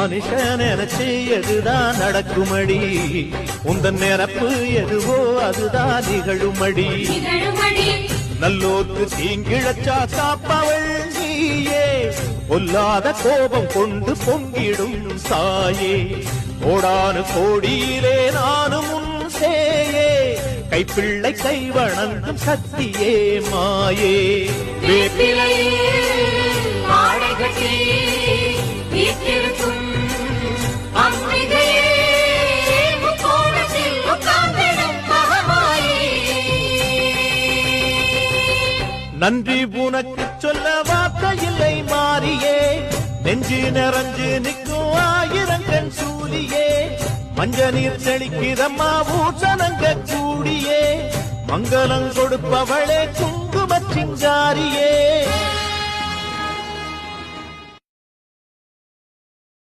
மனுஷன் நினைச்சு எதுதான் நடக்குமடி? உந்தன் நிரப்பு எதுவோ அதுதான் நிகழுமடி. நல்லோர்க்கு தீங்கிழச்சா காப்பவள் நீயே. பொல்லாத கோபம் கொண்டு பொங்கிடும் சாயே. கோடானு கோடியிலே நானும் உன் சேயே. கைப்பிள்ளை கை வணங்கும் சக்தியே மாயே. வேப்பிலையில் நன்றி உனக்கு சொல்ல வார்த்தை இல்லை மாறியே. நெஞ்சு நிறைஞ்சு நிற்கும் ஆயிரங்கன் சூரியே மஞ்ச நீர் செழிக்கிறம்மா ஊசனங்க கூடியே. மங்களம் கொடுப்பவளே குங்குமச் சிங்காரியே.